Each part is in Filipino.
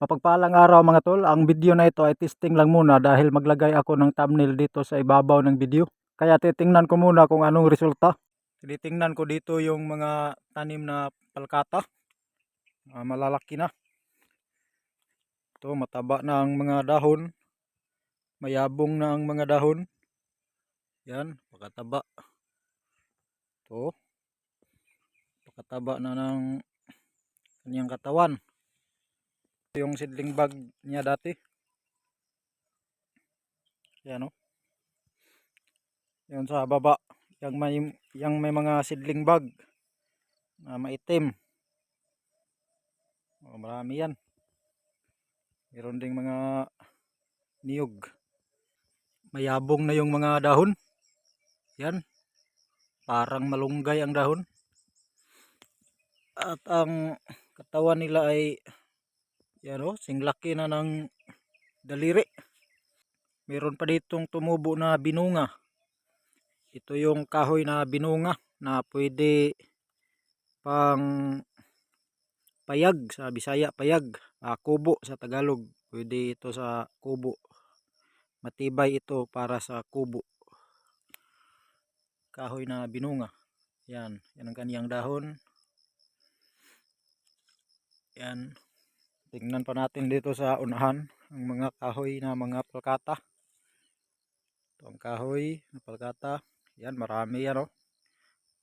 Mapagpalang araw mga tol, ang video na ito ay testing lang muna dahil maglagay ako ng thumbnail dito sa ibabaw ng video. Kaya titingnan ko muna kung anong resulta. Titingnan ko dito yung mga tanim na palkata. Ah, malalaki na. Ito, mataba na ang mga dahon. Mayabong na ang mga dahon. Yan, pakataba. Ito. Pakataba na ng kanyang katawan yung seedling bag niya dati. Yan o. Yun sa baba. Yang may, yang may mga seedling bag na maitim. O, marami yan. Meron ding mga niyog. Mayabong na yung mga dahon. Yan. Parang malunggay ang dahon. At ang katawan nila ay yan o, singlaki na ng daliri. Meron pa ditong tumubo na binunga. Ito yung kahoy na binunga na pwede pang payag sa Bisaya, payag. Ah, kubo sa Tagalog. Pwede ito sa kubo. Matibay ito para sa kubo. Kahoy na binunga. Yan, yan ang kaniyang dahon. Yan. Tingnan pa natin dito sa unahan ang mga kahoy na mga palkata. Ito ang kahoy na palkata. Yan, marami yan oh.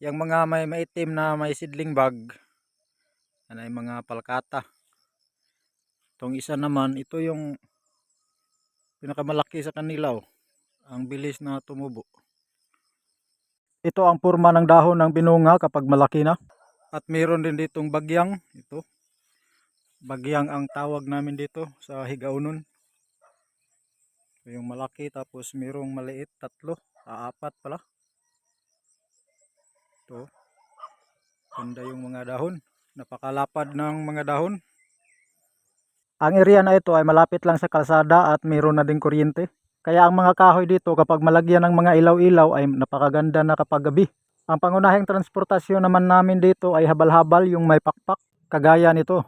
Yung mga may maitim na may seedling bag. Yan ay mga palkata. Itong isa naman, ito yung pinakamalaki sa kanila oh. Ang bilis na tumubo. Ito ang purma ng dahon ng binunga kapag malaki na. At meron din ditong bagyang. Ito bagyang ang tawag namin dito sa Higaunon. Yung malaki tapos mayroong maliit tatlo, ah, apat pala. Ito. Ganda yung mga dahon. Napakalapad ng mga dahon. Ang area na ito ay malapit lang sa kalsada at mayroon na ding kuryente. Kaya ang mga kahoy dito kapag malagyan ng mga ilaw-ilaw ay napakaganda na kapag gabi. Ang pangunahing transportasyon naman namin dito ay habal-habal yung may pakpak. Kagaya nito.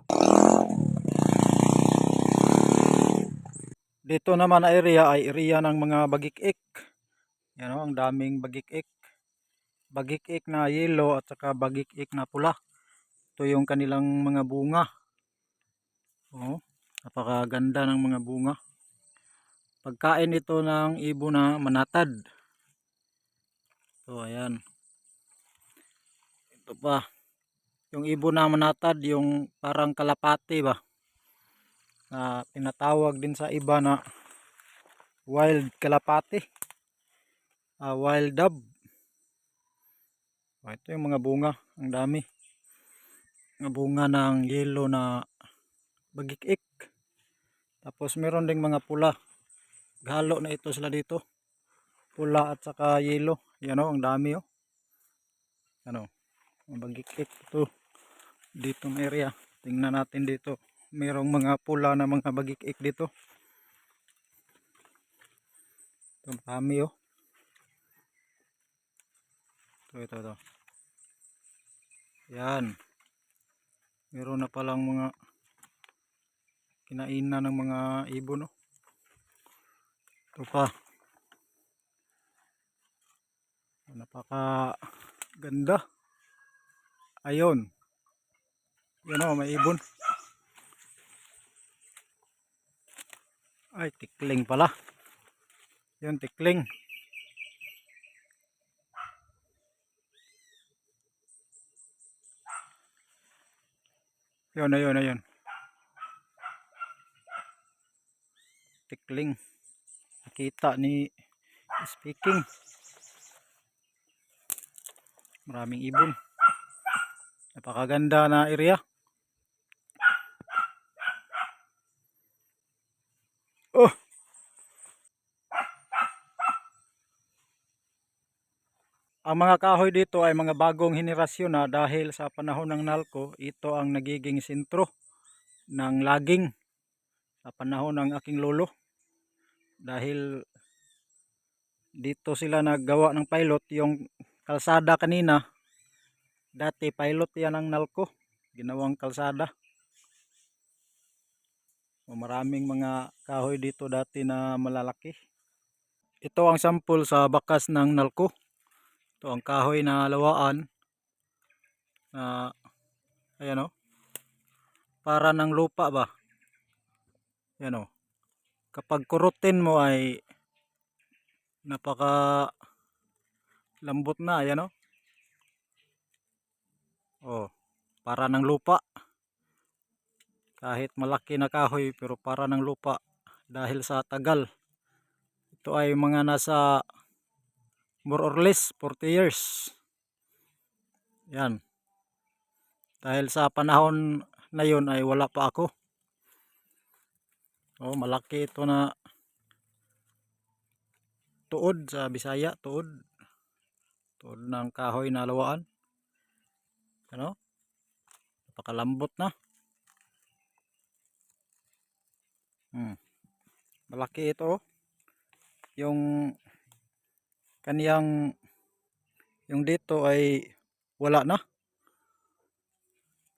Dito naman na area ay area ng mga bagik-ik. Yan o, ang daming bagik-ik. Bagik-ik na yellow at saka bagik-ik na pula. Ito yung kanilang mga bunga. Oh, napakaganda ng mga bunga. Pagkain ito ng ibo na manatad. So, ayan. Ito pa. Yung ibo na manatad, yung parang kalapati ba? Na tinatawag din sa iba na wild kalapati. Uh, wild dove. Oh, ito yung mga bunga. Ang dami. Mga bunga ng yellow na bagik-ik. Tapos meron ding mga pula. Galo na ito sila dito. Pula at saka yellow yan o ang dami o. Ano bagik-ik ito dito area. Tingnan natin dito merong mga pula na mga bagik-ik dito. Ito kami oh. Ito ito ito. Yan meron na palang mga kinainan ng mga ibon oh. Ito pa. Napaka ganda ayun. Yan oh may ibon Ay, tikling pala. Yun, tikling. Yun, ayun, ayun. Tikling. Nakita ni speaking. Maraming ibon. Napakaganda na area. Oh. Ang mga kahoy dito ay mga bagong henerasyon na dahil sa panahon ng Nalco, ito ang nagiging sentro ng laging sa panahon ng aking lolo. Dahil dito sila naggawa ng pilot, yung kalsada kanina, dati pilot yan ng Nalco, ginawang kalsada. Maraming mga kahoy dito dati na malalaki. Ito ang sampol sa bakas ng nalko. Ito ang kahoy na lawaan na ayan o. Para ng lupa ba? Yan o. Kapag kurutin mo ay napaka lambot na ayan o. Oh, para ng lupa. Kahit malaki na kahoy pero para ng lupa dahil sa tagal. Ito ay mga nasa more or less 40 years. Yan. Dahil sa panahon na yun ay wala pa ako. Oh, malaki ito na tuod sa Bisaya, tuod. Tuod ng kahoy na lawaan. Ano? Napakalambot na. Hmm. Malaki ito. oh. Yung kaniyang yung dito ay wala na.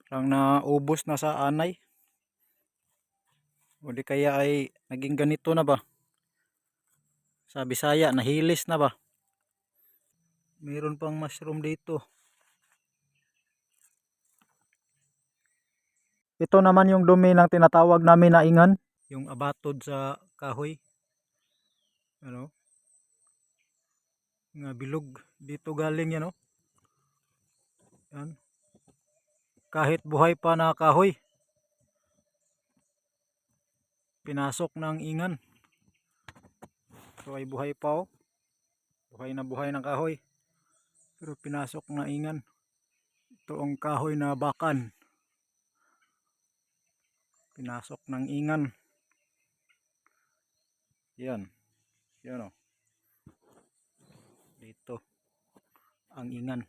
Parang naubos na sa anay. O di kaya ay naging ganito na ba? Sa Bisaya, nahilis na ba? Meron pang mushroom dito. Ito naman yung dumi ng tinatawag namin na ingan. Yung abatod sa kahoy. Ano? Nga bilog. Dito galing yan oh. Yan. Kahit buhay pa na kahoy. Pinasok ng ingan. Ito ay buhay pa oh. Buhay na buhay ng kahoy. Pero pinasok na ingan. Ito ang kahoy na bakan. Pinasok ng ingan. Yan. Yan oh. Dito. Ang ingan.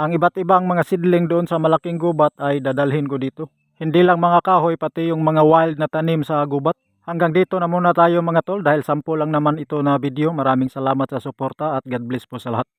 Ang iba't ibang mga seedling doon sa malaking gubat ay dadalhin ko dito. Hindi lang mga kahoy pati yung mga wild na tanim sa gubat. Hanggang dito na muna tayo mga tol dahil sampu lang naman ito na video. Maraming salamat sa suporta at God bless po sa lahat.